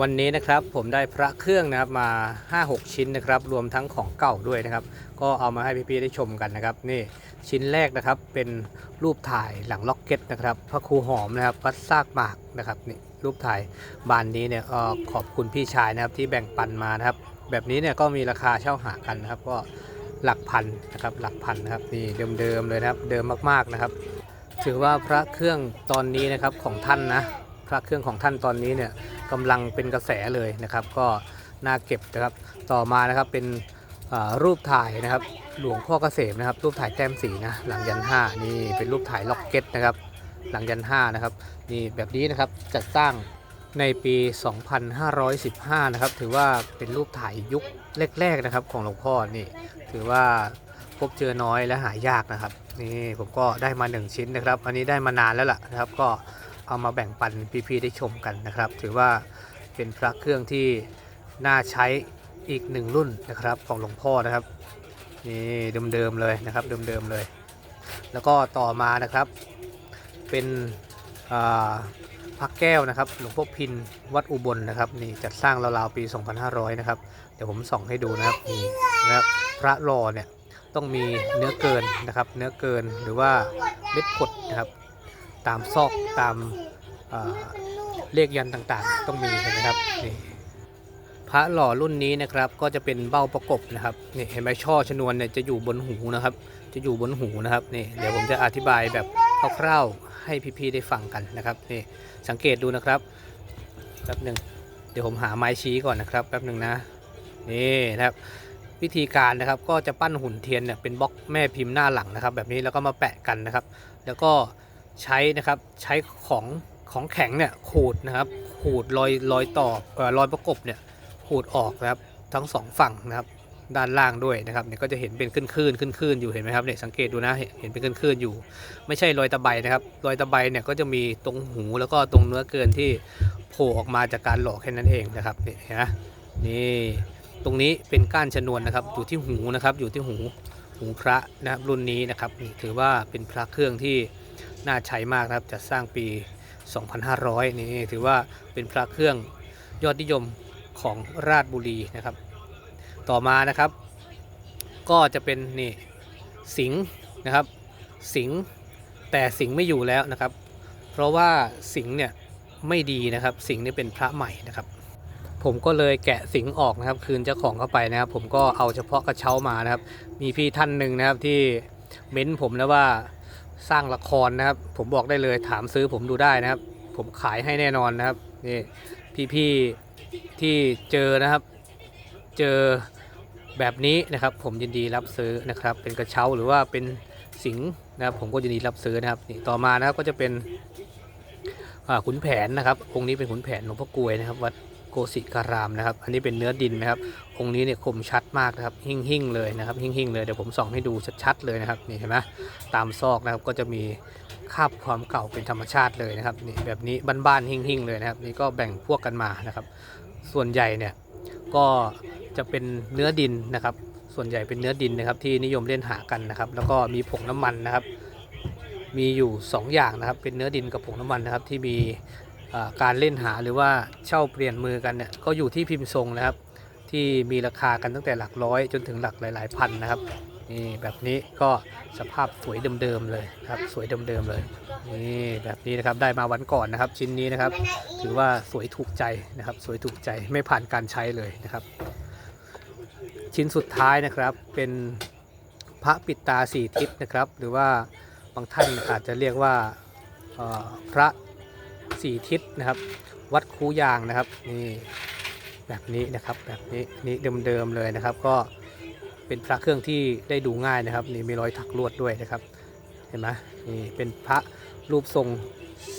วันนี้นะครับผมได้พระเครื่องนะครับมา 5-6 ชิ้นนะครับ รวมทั้งของเก่าด้วยนะครับ ก็เอามาให้พี่ๆได้ชมกันนะครับ นี่ชิ้นแรกนะครับเป็นรูปถ่ายหลังล็อกเก็ตนะครับ พระครูหอมนะครับวัดซากหมากนะครับนี่รูปถ่ายบานนี้เนี่ยขอบคุณพี่ชายนะครับที่แบ่งปันมานะครับ แบบนี้เนี่ยก็มีราคาเช่าหากันนะครับ ก็หลักพันนะครับหลักพันนะครับนี่เดิมๆเลยนะครับ เดิมมากๆนะครับ ถือว่าพระเครื่องตอนนี้นะครับของท่านนะ ระเครื่องของท่านตอนนี้เนี่ยกำลังเป็นกระแสเลยนะครับ ก็น่าเก็บนะครับต่อมานะครับเป็นรูปถ่ายนะครับหลวงพ่อเกษมนะครับ รูปถ่ายแต้มสีนะหลังยันห้านี่เป็นรูปถ่ายล็อกเก็ตนะครับ หลังยันห้านะครับนี่แบบนี้นะครับจัดสร้างในปี 2515 นะครับ ถือว่าเป็นรูปถ่ายยุคแรก ๆ นะครับ ของหลวงพ่อนี่ ถือว่าพบเจอน้อยและหายากนะครับ นี่ผมก็ได้มา 1 ชิ้นนะครับ อันนี้ได้มานานแล้วล่ะนะครับ ก็ เอามาแบ่งปันพี่ๆได้ชมกันนะครับ ถือว่าเป็นพระเครื่องที่น่าใช้อีกหนึ่งรุ่นนะครับของหลวงพ่อนะครับนี่เดิมๆเลยนะครับเดิมๆเลย แล้วก็ต่อมานะครับเป็นพระแก้วนะครับหลวงพ่อพินวัดอุบลนะครับนี่จัดสร้างราวๆปี 2500 นะครับ เดี๋ยวผมส่องให้ดูนะครับนี่นะครับพระรอเนี่ยต้องมีเนื้อเกินนะครับ เนื้อเกินหรือว่าเม็ดขดนะครับ ตามซอกตามเลขยันต่างๆ ต้องมีเห็นไหมครับนี่พระหล่อรุ่นนี้นะครับก็จะเป็นเบ้าประกบนะครับนี่เห็นไหมช่อชนวนเนี่ยจะอยู่บนหูนะครับ จะอยู่บนหูนะครับนี่เดี๋ยวผมจะอธิบายแบบคร่าวๆให้พี่ๆได้ฟังกันนะครับนี่สังเกตดูนะครับแป๊บหนึ่งเดี๋ยวผมหาไม้ชี้ก่อนนะครับแป๊บหนึ่งนะนี่นะครับวิธีการนะครับก็จะปั้นหุ่นเทียนเนี่ยเป็นบล็อกแม่พิมพ์หน้าหลังนะครับ แบบนี้แล้วก็มาแปะกันนะครับ แล้วก็ ใช้นะครับใช้ของของแข็งเนี่ยขูดนะครับขูดรอยรอยต่อเอ่อรอยประกบเนี่ยขูดออกนะครับทั้งสองฝั่งนะครับด้านล่างด้วยนะครับเนี่ยก็จะเห็นเป็นขึ้นคลื่นขึ้นคลื่นอยู่เห็นไหมครับเนี่ยสังเกตดูนะเห็นเป็นขึ้นคลื่นอยู่ ไม่ใช่รอยตะไบนะครับรอยตะไบเนี่ยก็จะมีตรงหูแล้วก็ตรงเนื้อเกินที่โผล่ออกมาจากการหลอกแค่นั้นเองนะครับเนี่เห็นไหมนี่ตรงนี้เป็นก้านชนวนนะครับอยู่ที่หูนะครับอยู่ที่หูหูพระนะครับรุ่นนี้นะครับถือว่าเป็นพระเครื่องที่ น่าใช้มากนะครับจัดสร้างปี 2500 นี่ถือว่าเป็นพระเครื่องยอดนิยมของราชบุรีนะครับ ต่อมานะครับ ก็จะเป็นนี่สิงห์นะครับ สิงห์แต่สิงห์ไม่อยู่แล้วนะครับ เพราะว่าสิงห์เนี่ยไม่ดีนะครับ สิงห์เนี่เป็นพระใหม่นะครับ ผมก็เลยแกะสิงห์ออกนะครับ คืนเจ้าของเข้าไปนะครับ ผมก็เอาเฉพาะกระเช้ามานะครับ มีพี่ท่านหนึ่งนะครับที่เม้นผมแล้วว่า สร้างละครนะครับ ผมบอกได้เลยถามซื้อผมดูได้นะครับ ผมขายให้แน่นอนนะครับนี่พี่ๆที่เจอนะครับ เจอแบบนี้นะครับ ผมยินดีรับซื้อนะครับ เป็นกระเช้าหรือว่าเป็นสิงนะครับ ผมก็ยินดีรับซื้อนะครับนี่ต่อมานะครับก็จะเป็นขุนแผนนะครับองค์นี้เป็นขุนแผนหลวงพ่อกลวยนะครับวัด โกสิการามนะครับ อันนี้เป็นเนื้อดินนะครับ องค์นี้เนี่ยคมชัดมากนะครับ หิ่งหิ่งเลยนะครับ หิ่งหิ่งเลยเดี๋ยวผมส่องให้ดูชัดๆเลยนะครับนี่เห็นไหมตามซอกนะครับก็จะมีคาบความเก่าเป็นธรรมชาติเลยนะครับนี่แบบนี้บ้านๆหิ่งหิ่งเลยนะครับ นี่ก็แบ่งพวกกันมานะครับ ส่วนใหญ่เนี่ยก็จะเป็นเนื้อดินนะครับ ส่วนใหญ่เป็นเนื้อดินนะครับ ที่นิยมเล่นหากันนะครับ แล้วก็มีผงน้ำมันนะครับ มีอยู่ 2 อย่างนะครับ เป็นเนื้อดินกับผงน้ำมันนะครับที่มี การเล่นหาหรือว่าเช่าเปลี่ยนมือกันเนี่ยก็อยู่ที่พิมพ์ทรงนะครับ ที่มีราคากันตั้งแต่หลักร้อยจนถึงหลักหลาย ๆ พันนะครับนี่แบบนี้ก็สภาพสวยเดิมๆเลยครับสวยเดิมๆเลยนี่แบบนี้นะครับได้มาวันก่อนนะครับ ชิ้นนี้นะครับ ถือว่าสวยถูกใจนะครับ สวยถูกใจไม่ผ่านการใช้เลยนะครับ ชิ้นสุดท้ายนะครับเป็นพระปิดตาสี่ทิศนะครับ หรือว่าบางท่านอาจจะเรียกว่าพระ สี่ทิศนะครับ วัดคูยางนะครับนี่แบบนี้นะครับแบบนี้นี่เดิมๆเลยนะครับ ก็เป็นพระเครื่องที่ได้ดูง่ายนะครับ นี่มีรอยถักลวดด้วยนะครับ เห็นไหมนี่เป็นพระรูปทรง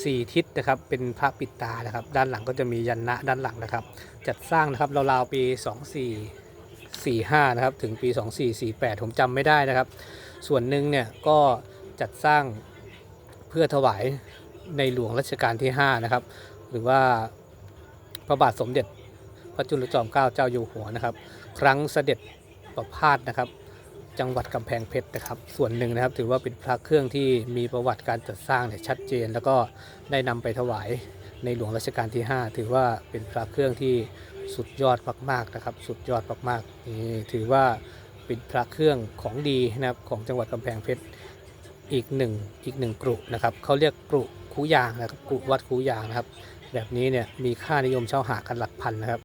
สี่ทิศนะครับ เป็นพระปิดตานะครับ ด้านหลังก็จะมียันนะด้านหลังนะครับ จัดสร้างนะครับราวๆปี 24 45 นะครับ ถึงปี 2448 ผมจำไม่ได้นะครับ ส่วนหนึ่งเนี่ยก็จัดสร้างเพื่อถวาย ในหลวงรัชกาลที่ 5 นะครับ หรือว่าพระบาทสมเด็จพระจุลจอมเกล้าเจ้าอยู่หัวนะครับ ครั้งเสด็จประพาสนะครับ จังหวัดกำแพงเพชรนะครับ ส่วนหนึ่งนะครับ ถือว่าเป็นพระเครื่องที่มีประวัติการจัดสร้างเนี่ยชัดเจน แล้วก็ได้นำไปถวายในหลวงรัชกาลที่ 5 ถือว่าเป็นพระเครื่องที่สุดยอดมากๆนะครับ สุดยอดมากๆนี่ถือว่าเป็นพระเครื่องของดีนะครับของจังหวัดกำแพงเพชรอีกหนึ่งอีกหนึ่งกลุ่นะครับเขาเรียกกลุ่ คูยางนะครับวัดคูยางนะครับ แบบนี้เนี่ยมีค่านิยมเช่าหากันหลักพันนะครับ